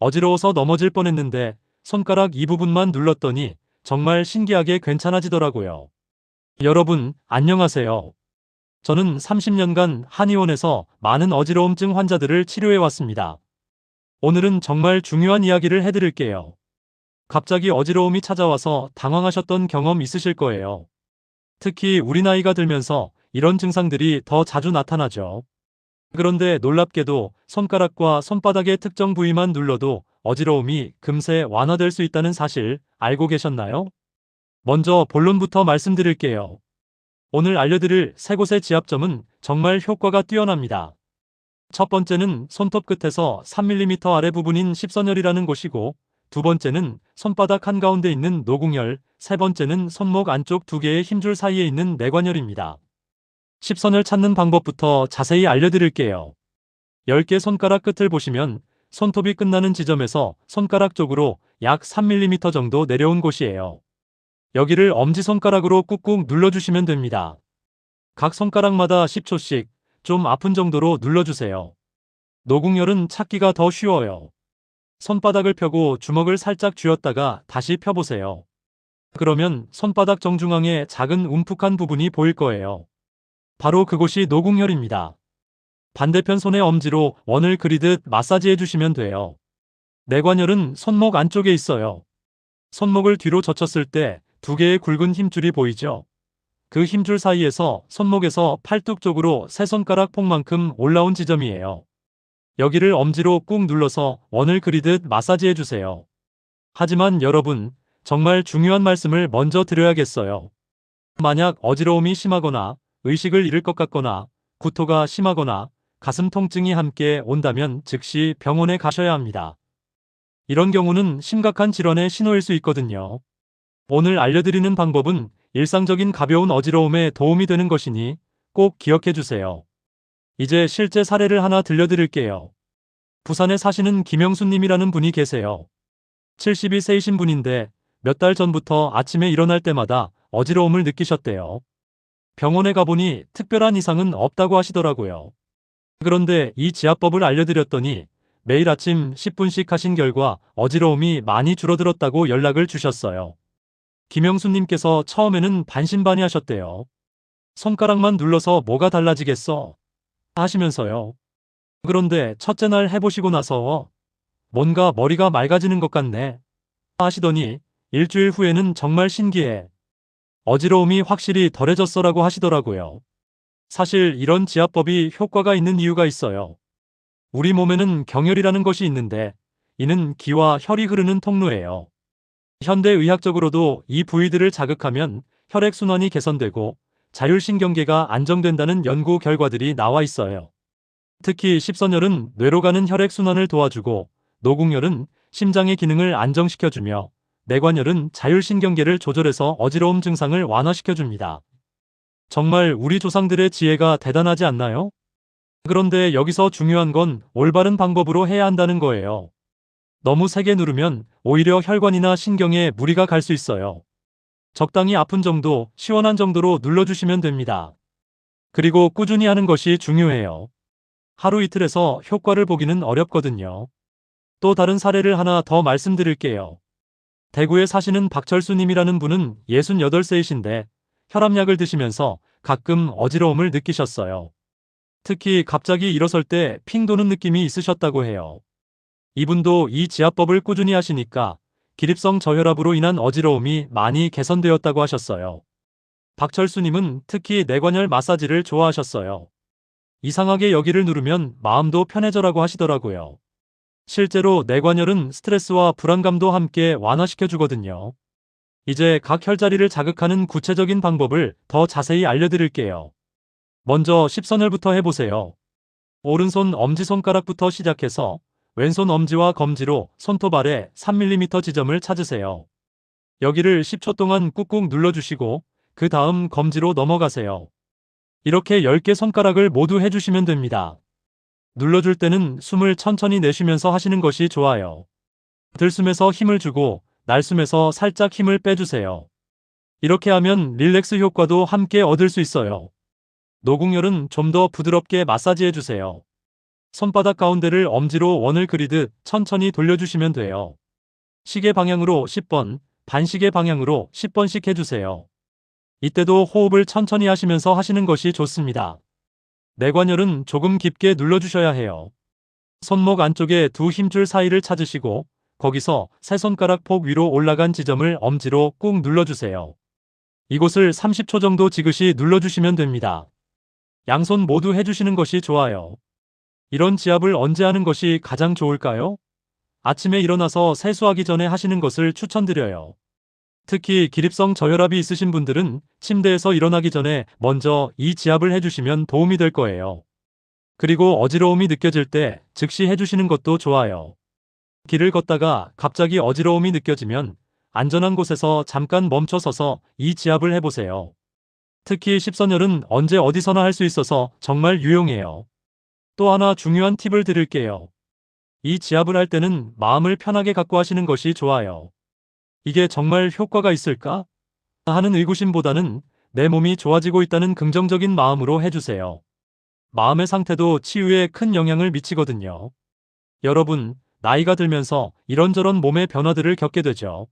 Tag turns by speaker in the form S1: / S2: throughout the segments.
S1: 어지러워서 넘어질 뻔했는데 손가락 이 부분만 눌렀더니 정말 신기하게 괜찮아지더라고요. 여러분, 안녕하세요. 저는 30년간 한의원에서 많은 어지러움증 환자들을 치료해 왔습니다. 오늘은 정말 중요한 이야기를 해드릴게요. 갑자기 어지러움이 찾아와서 당황하셨던 경험 있으실 거예요. 특히 우리 나이가 들면서 이런 증상들이 더 자주 나타나죠. 그런데 놀랍게도 손가락과 손바닥의 특정 부위만 눌러도 어지러움이 금세 완화될 수 있다는 사실 알고 계셨나요? 먼저 본론부터 말씀드릴게요. 오늘 알려드릴 세 곳의 지압점은 정말 효과가 뛰어납니다. 첫 번째는 손톱 끝에서 3mm 아래 부분인 십선혈이라는 곳이고, 두 번째는 손바닥 한가운데 있는 노궁혈, 세 번째는 손목 안쪽 두 개의 힘줄 사이에 있는 내관혈입니다. 십선을 찾는 방법부터 자세히 알려드릴게요. 10개 손가락 끝을 보시면 손톱이 끝나는 지점에서 손가락 쪽으로 약 3mm 정도 내려온 곳이에요. 여기를 엄지손가락으로 꾹꾹 눌러주시면 됩니다. 각 손가락마다 10초씩 좀 아픈 정도로 눌러주세요. 노궁열은 찾기가 더 쉬워요. 손바닥을 펴고 주먹을 살짝 쥐었다가 다시 펴보세요. 그러면 손바닥 정중앙에 작은 움푹한 부분이 보일 거예요. 바로 그곳이 노궁혈입니다. 반대편 손의 엄지로 원을 그리듯 마사지해 주시면 돼요. 내관혈은 손목 안쪽에 있어요. 손목을 뒤로 젖혔을 때 두 개의 굵은 힘줄이 보이죠? 그 힘줄 사이에서 손목에서 팔뚝 쪽으로 세 손가락 폭만큼 올라온 지점이에요. 여기를 엄지로 꾹 눌러서 원을 그리듯 마사지해 주세요. 하지만 여러분, 정말 중요한 말씀을 먼저 드려야겠어요. 만약 어지러움이 심하거나 의식을 잃을 것 같거나 구토가 심하거나 가슴 통증이 함께 온다면 즉시 병원에 가셔야 합니다. 이런 경우는 심각한 질환의 신호일 수 있거든요. 오늘 알려드리는 방법은 일상적인 가벼운 어지러움에 도움이 되는 것이니 꼭 기억해 주세요. 이제 실제 사례를 하나 들려드릴게요. 부산에 사시는 김영수님이라는 분이 계세요. 72세이신 분인데 몇 달 전부터 아침에 일어날 때마다 어지러움을 느끼셨대요. 병원에 가보니 특별한 이상은 없다고 하시더라고요. 그런데 이 지압법을 알려드렸더니 매일 아침 10분씩 하신 결과 어지러움이 많이 줄어들었다고 연락을 주셨어요. 김영수님께서 처음에는 반신반의 하셨대요. 손가락만 눌러서 뭐가 달라지겠어? 하시면서요. 그런데 첫째 날 해보시고 나서 뭔가 머리가 맑아지는 것 같네. 하시더니 일주일 후에는 정말 신기해. 어지러움이 확실히 덜해졌어라고 하시더라고요. 사실 이런 지압법이 효과가 있는 이유가 있어요. 우리 몸에는 경혈이라는 것이 있는데 이는 기와 혈이 흐르는 통로예요. 현대 의학적으로도 이 부위들을 자극하면 혈액순환이 개선되고 자율신경계가 안정된다는 연구 결과들이 나와 있어요. 특히 십선혈은 뇌로 가는 혈액순환을 도와주고 노궁혈은 심장의 기능을 안정시켜주며 내관혈은 자율신경계를 조절해서 어지러움 증상을 완화시켜줍니다. 정말 우리 조상들의 지혜가 대단하지 않나요? 그런데 여기서 중요한 건 올바른 방법으로 해야 한다는 거예요. 너무 세게 누르면 오히려 혈관이나 신경에 무리가 갈 수 있어요. 적당히 아픈 정도, 시원한 정도로 눌러주시면 됩니다. 그리고 꾸준히 하는 것이 중요해요. 하루 이틀에서 효과를 보기는 어렵거든요. 또 다른 사례를 하나 더 말씀드릴게요. 대구에 사시는 박철수님이라는 분은 68세이신데 혈압약을 드시면서 가끔 어지러움을 느끼셨어요. 특히 갑자기 일어설 때 핑 도는 느낌이 있으셨다고 해요. 이분도 이 지압법을 꾸준히 하시니까 기립성 저혈압으로 인한 어지러움이 많이 개선되었다고 하셨어요. 박철수님은 특히 내관혈 마사지를 좋아하셨어요. 이상하게 여기를 누르면 마음도 편해져라고 하시더라고요. 실제로 내관혈은 스트레스와 불안감도 함께 완화시켜 주거든요. 이제 각 혈자리를 자극하는 구체적인 방법을 더 자세히 알려드릴게요. 먼저 십선혈부터 해보세요. 오른손 엄지손가락부터 시작해서 왼손 엄지와 검지로 손톱 아래 3mm 지점을 찾으세요. 여기를 10초 동안 꾹꾹 눌러주시고 그 다음 검지로 넘어가세요. 이렇게 10개 손가락을 모두 해주시면 됩니다. 눌러줄 때는 숨을 천천히 내쉬면서 하시는 것이 좋아요. 들숨에서 힘을 주고 날숨에서 살짝 힘을 빼주세요. 이렇게 하면 릴렉스 효과도 함께 얻을 수 있어요. 노궁열은 좀 더 부드럽게 마사지해주세요. 손바닥 가운데를 엄지로 원을 그리듯 천천히 돌려주시면 돼요. 시계 방향으로 10번, 반시계 방향으로 10번씩 해주세요. 이때도 호흡을 천천히 하시면서 하시는 것이 좋습니다. 내관열은 조금 깊게 눌러주셔야 해요. 손목 안쪽에 두 힘줄 사이를 찾으시고 거기서 세 손가락 폭 위로 올라간 지점을 엄지로 꾹 눌러주세요. 이곳을 30초 정도 지그시 눌러주시면 됩니다. 양손 모두 해주시는 것이 좋아요. 이런 지압을 언제 하는 것이 가장 좋을까요? 아침에 일어나서 세수하기 전에 하시는 것을 추천드려요. 특히 기립성 저혈압이 있으신 분들은 침대에서 일어나기 전에 먼저 이 지압을 해주시면 도움이 될 거예요. 그리고 어지러움이 느껴질 때 즉시 해주시는 것도 좋아요. 길을 걷다가 갑자기 어지러움이 느껴지면 안전한 곳에서 잠깐 멈춰 서서 이 지압을 해보세요. 특히 십선혈은 언제 어디서나 할 수 있어서 정말 유용해요. 또 하나 중요한 팁을 드릴게요. 이 지압을 할 때는 마음을 편하게 갖고 하시는 것이 좋아요. 이게 정말 효과가 있을까? 하는 의구심보다는 내 몸이 좋아지고 있다는 긍정적인 마음으로 해주세요. 마음의 상태도 치유에 큰 영향을 미치거든요. 여러분, 나이가 들면서 이런저런 몸의 변화들을 겪게 되죠.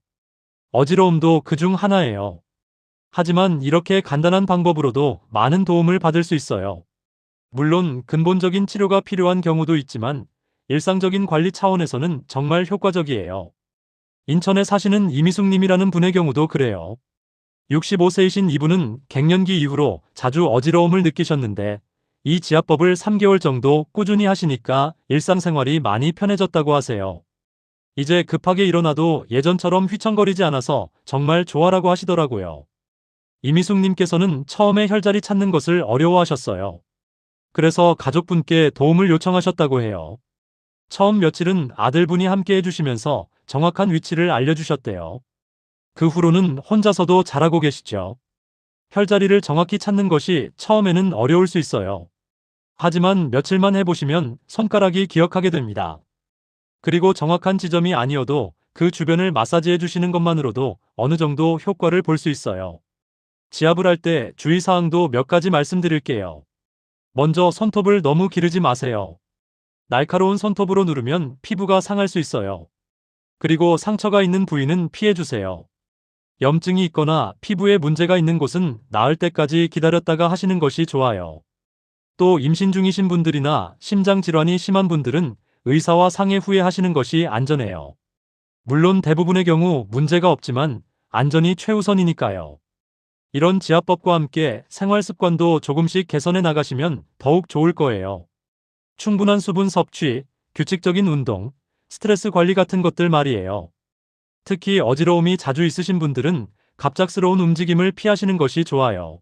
S1: 어지러움도 그 중 하나예요. 하지만 이렇게 간단한 방법으로도 많은 도움을 받을 수 있어요. 물론 근본적인 치료가 필요한 경우도 있지만 일상적인 관리 차원에서는 정말 효과적이에요. 인천에 사시는 이미숙님이라는 분의 경우도 그래요. 65세이신 이분은 갱년기 이후로 자주 어지러움을 느끼셨는데 이 지압법을 3개월 정도 꾸준히 하시니까 일상생활이 많이 편해졌다고 하세요. 이제 급하게 일어나도 예전처럼 휘청거리지 않아서 정말 좋아라고 하시더라고요. 이미숙님께서는 처음에 혈자리 찾는 것을 어려워하셨어요. 그래서 가족분께 도움을 요청하셨다고 해요. 처음 며칠은 아들분이 함께 해주시면서 정확한 위치를 알려주셨대요. 그 후로는 혼자서도 잘하고 계시죠. 혈자리를 정확히 찾는 것이 처음에는 어려울 수 있어요. 하지만 며칠만 해보시면 손가락이 기억하게 됩니다. 그리고 정확한 지점이 아니어도 그 주변을 마사지해 주시는 것만으로도 어느 정도 효과를 볼 수 있어요. 지압을 할 때 주의사항도 몇 가지 말씀드릴게요. 먼저 손톱을 너무 기르지 마세요. 날카로운 손톱으로 누르면 피부가 상할 수 있어요. 그리고 상처가 있는 부위는 피해주세요. 염증이 있거나 피부에 문제가 있는 곳은 나을 때까지 기다렸다가 하시는 것이 좋아요. 또 임신 중이신 분들이나 심장 질환이 심한 분들은 의사와 상의 후에 하시는 것이 안전해요. 물론 대부분의 경우 문제가 없지만 안전이 최우선이니까요. 이런 지압법과 함께 생활 습관도 조금씩 개선해 나가시면 더욱 좋을 거예요. 충분한 수분 섭취, 규칙적인 운동, 스트레스 관리 같은 것들 말이에요. 특히 어지러움이 자주 있으신 분들은 갑작스러운 움직임을 피하시는 것이 좋아요.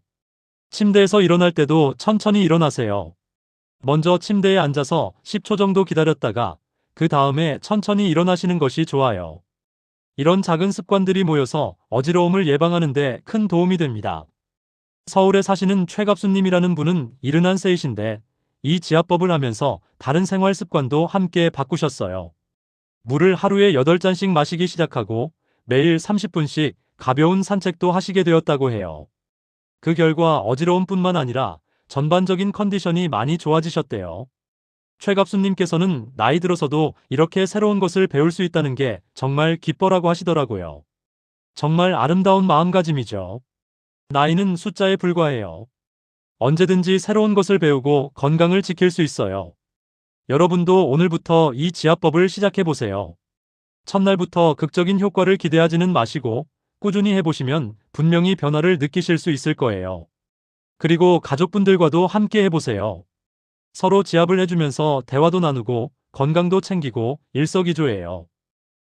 S1: 침대에서 일어날 때도 천천히 일어나세요. 먼저 침대에 앉아서 10초 정도 기다렸다가 그 다음에 천천히 일어나시는 것이 좋아요. 이런 작은 습관들이 모여서 어지러움을 예방하는 데 큰 도움이 됩니다. 서울에 사시는 최갑수님이라는 분은 71세이신데 이 지압법을 하면서 다른 생활 습관도 함께 바꾸셨어요. 물을 하루에 8잔씩 마시기 시작하고 매일 30분씩 가벼운 산책도 하시게 되었다고 해요. 그 결과 어지러움뿐만 아니라 전반적인 컨디션이 많이 좋아지셨대요. 최갑수님께서는 나이 들어서도 이렇게 새로운 것을 배울 수 있다는 게 정말 기뻐라고 하시더라고요. 정말 아름다운 마음가짐이죠. 나이는 숫자에 불과해요. 언제든지 새로운 것을 배우고 건강을 지킬 수 있어요. 여러분도 오늘부터 이 지압법을 시작해보세요. 첫날부터 극적인 효과를 기대하지는 마시고 꾸준히 해보시면 분명히 변화를 느끼실 수 있을 거예요. 그리고 가족분들과도 함께 해보세요. 서로 지압을 해주면서 대화도 나누고 건강도 챙기고 일석이조예요.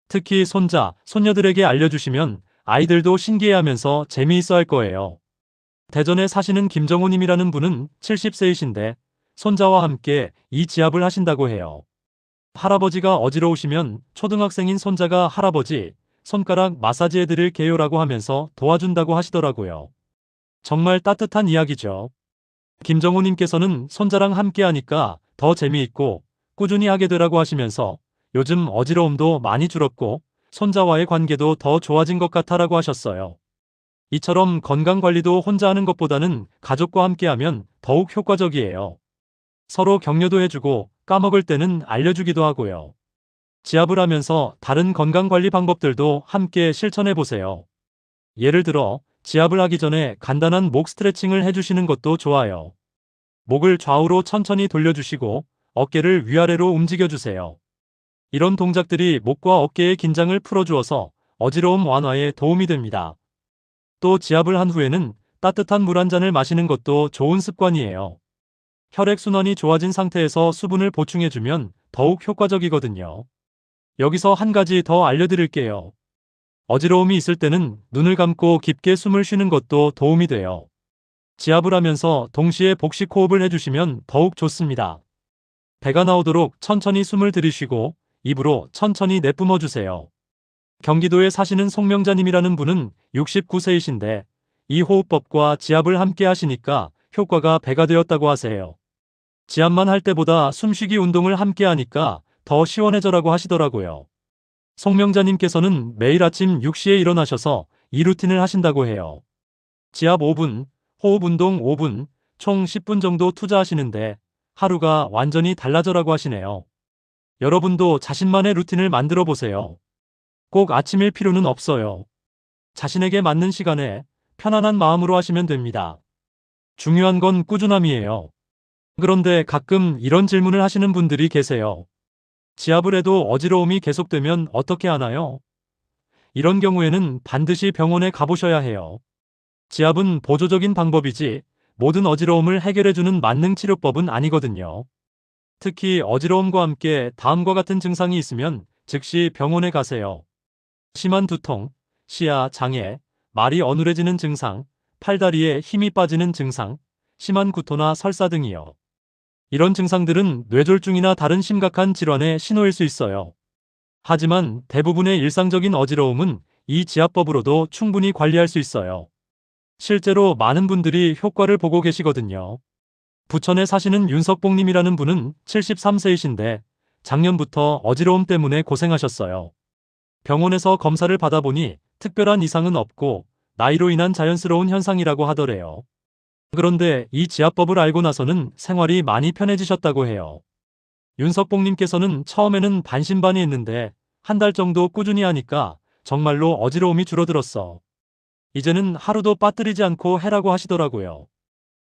S1: 특히 손자, 손녀들에게 알려주시면 아이들도 신기해하면서 재미있어 할 거예요. 대전에 사시는 김정호님이라는 분은 70세이신데 손자와 함께 이 지압을 하신다고 해요. 할아버지가 어지러우시면 초등학생인 손자가 할아버지 손가락 마사지 해드릴 게요라고 하면서 도와준다고 하시더라고요. 정말 따뜻한 이야기죠. 김정우님께서는 손자랑 함께 하니까 더 재미있고 꾸준히 하게 되라고 하시면서 요즘 어지러움도 많이 줄었고 손자와의 관계도 더 좋아진 것 같아라고 하셨어요. 이처럼 건강관리도 혼자 하는 것보다는 가족과 함께 하면 더욱 효과적이에요. 서로 격려도 해주고 까먹을 때는 알려주기도 하고요. 지압을 하면서 다른 건강관리 방법들도 함께 실천해 보세요. 예를 들어 지압을 하기 전에 간단한 목 스트레칭을 해주시는 것도 좋아요. 목을 좌우로 천천히 돌려주시고 어깨를 위아래로 움직여주세요. 이런 동작들이 목과 어깨의 긴장을 풀어주어서 어지러움 완화에 도움이 됩니다. 또 지압을 한 후에는 따뜻한 물 한 잔을 마시는 것도 좋은 습관이에요. 혈액순환이 좋아진 상태에서 수분을 보충해주면 더욱 효과적이거든요. 여기서 한 가지 더 알려드릴게요. 어지러움이 있을 때는 눈을 감고 깊게 숨을 쉬는 것도 도움이 돼요. 지압을 하면서 동시에 복식 호흡을 해주시면 더욱 좋습니다. 배가 나오도록 천천히 숨을 들이쉬고 입으로 천천히 내뿜어 주세요. 경기도에 사시는 송명자님이라는 분은 69세이신데 이 호흡법과 지압을 함께 하시니까 효과가 배가 되었다고 하세요. 지압만 할 때보다 숨쉬기 운동을 함께 하니까 더 시원해져라고 하시더라고요. 송명자님께서는 매일 아침 6시에 일어나셔서 이 루틴을 하신다고 해요. 지압 5분, 호흡 운동 5분, 총 10분 정도 투자하시는데 하루가 완전히 달라져라고 하시네요. 여러분도 자신만의 루틴을 만들어 보세요. 꼭 아침일 필요는 없어요. 자신에게 맞는 시간에 편안한 마음으로 하시면 됩니다. 중요한 건 꾸준함이에요. 그런데 가끔 이런 질문을 하시는 분들이 계세요. 지압을 해도 어지러움이 계속되면 어떻게 하나요? 이런 경우에는 반드시 병원에 가보셔야 해요. 지압은 보조적인 방법이지 모든 어지러움을 해결해주는 만능 치료법은 아니거든요. 특히 어지러움과 함께 다음과 같은 증상이 있으면 즉시 병원에 가세요. 심한 두통, 시야, 장애, 말이 어눌해지는 증상, 팔다리에 힘이 빠지는 증상, 심한 구토나 설사 등이요. 이런 증상들은 뇌졸중이나 다른 심각한 질환의 신호일 수 있어요. 하지만 대부분의 일상적인 어지러움은 이 지압법으로도 충분히 관리할 수 있어요. 실제로 많은 분들이 효과를 보고 계시거든요. 부천에 사시는 윤석봉님이라는 분은 73세이신데 작년부터 어지러움 때문에 고생하셨어요. 병원에서 검사를 받아보니 특별한 이상은 없고 나이로 인한 자연스러운 현상이라고 하더래요. 그런데 이 지압법을 알고 나서는 생활이 많이 편해지셨다고 해요. 윤석봉님께서는 처음에는 반신반의했는데 한 달 정도 꾸준히 하니까 정말로 어지러움이 줄어들었어. 이제는 하루도 빠뜨리지 않고 해라고 하시더라고요.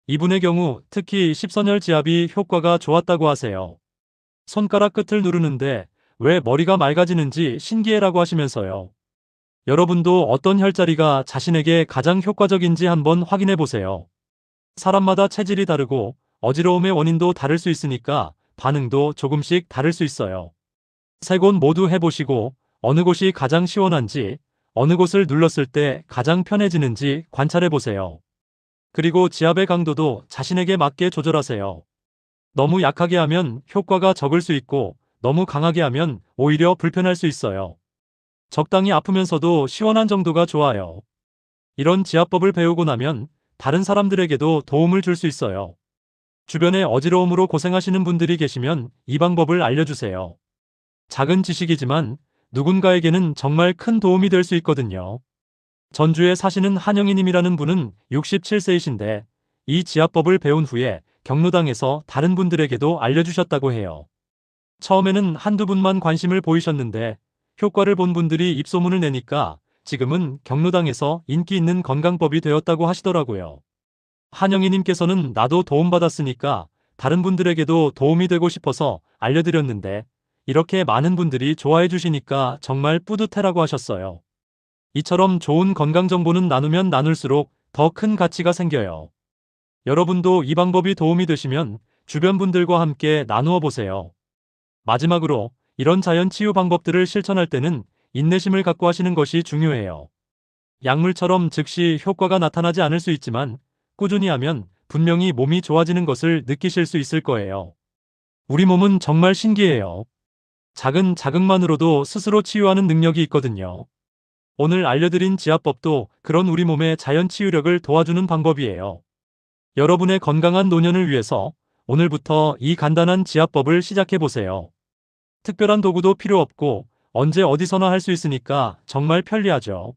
S1: 이분의 경우 특히 십선열 지압이 효과가 좋았다고 하세요. 손가락 끝을 누르는데 왜 머리가 맑아지는지 신기해라고 하시면서요. 여러분도 어떤 혈자리가 자신에게 가장 효과적인지 한번 확인해 보세요. 사람마다 체질이 다르고 어지러움의 원인도 다를 수 있으니까 반응도 조금씩 다를 수 있어요. 세 곳 모두 해보시고 어느 곳이 가장 시원한지 어느 곳을 눌렀을 때 가장 편해지는지 관찰해 보세요. 그리고 지압의 강도도 자신에게 맞게 조절하세요. 너무 약하게 하면 효과가 적을 수 있고 너무 강하게 하면 오히려 불편할 수 있어요. 적당히 아프면서도 시원한 정도가 좋아요. 이런 지압법을 배우고 나면 다른 사람들에게도 도움을 줄 수 있어요. 주변에 어지러움으로 고생하시는 분들이 계시면 이 방법을 알려주세요. 작은 지식이지만 누군가에게는 정말 큰 도움이 될 수 있거든요. 전주에 사시는 한영희님이라는 분은 67세이신데 이 지압법을 배운 후에 경로당에서 다른 분들에게도 알려주셨다고 해요. 처음에는 한두 분만 관심을 보이셨는데 효과를 본 분들이 입소문을 내니까 지금은 경로당에서 인기 있는 건강법이 되었다고 하시더라고요. 한영희님께서는 나도 도움받았으니까 다른 분들에게도 도움이 되고 싶어서 알려드렸는데 이렇게 많은 분들이 좋아해 주시니까 정말 뿌듯해라고 하셨어요. 이처럼 좋은 건강 정보는 나누면 나눌수록 더 큰 가치가 생겨요. 여러분도 이 방법이 도움이 되시면 주변 분들과 함께 나누어 보세요. 마지막으로 이런 자연 치유 방법들을 실천할 때는 인내심을 갖고 하시는 것이 중요해요. 약물처럼 즉시 효과가 나타나지 않을 수 있지만 꾸준히 하면 분명히 몸이 좋아지는 것을 느끼실 수 있을 거예요. 우리 몸은 정말 신기해요. 작은 자극만으로도 스스로 치유하는 능력이 있거든요. 오늘 알려드린 지압법도 그런 우리 몸의 자연 치유력을 도와주는 방법이에요. 여러분의 건강한 노년을 위해서 오늘부터 이 간단한 지압법을 시작해 보세요. 특별한 도구도 필요 없고 언제 어디서나 할 수 있으니까 정말 편리하죠.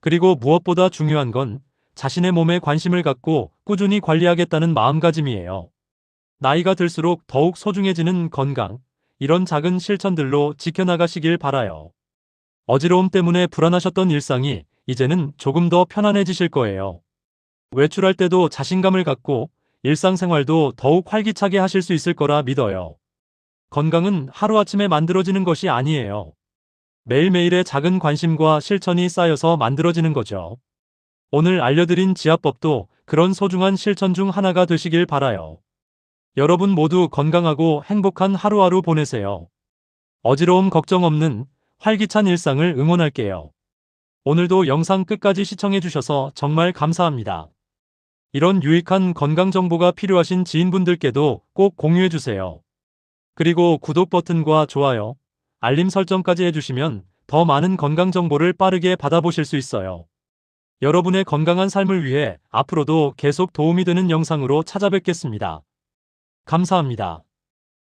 S1: 그리고 무엇보다 중요한 건 자신의 몸에 관심을 갖고 꾸준히 관리하겠다는 마음가짐이에요. 나이가 들수록 더욱 소중해지는 건강, 이런 작은 실천들로 지켜나가시길 바라요. 어지러움 때문에 불안하셨던 일상이 이제는 조금 더 편안해지실 거예요. 외출할 때도 자신감을 갖고 일상생활도 더욱 활기차게 하실 수 있을 거라 믿어요. 건강은 하루아침에 만들어지는 것이 아니에요. 매일매일의 작은 관심과 실천이 쌓여서 만들어지는 거죠. 오늘 알려드린 지압법도 그런 소중한 실천 중 하나가 되시길 바라요. 여러분 모두 건강하고 행복한 하루하루 보내세요. 어지러움 걱정 없는 활기찬 일상을 응원할게요. 오늘도 영상 끝까지 시청해주셔서 정말 감사합니다. 이런 유익한 건강 정보가 필요하신 지인분들께도 꼭 공유해주세요. 그리고 구독 버튼과 좋아요, 알림 설정까지 해주시면 더 많은 건강 정보를 빠르게 받아보실 수 있어요. 여러분의 건강한 삶을 위해 앞으로도 계속 도움이 되는 영상으로 찾아뵙겠습니다. 감사합니다.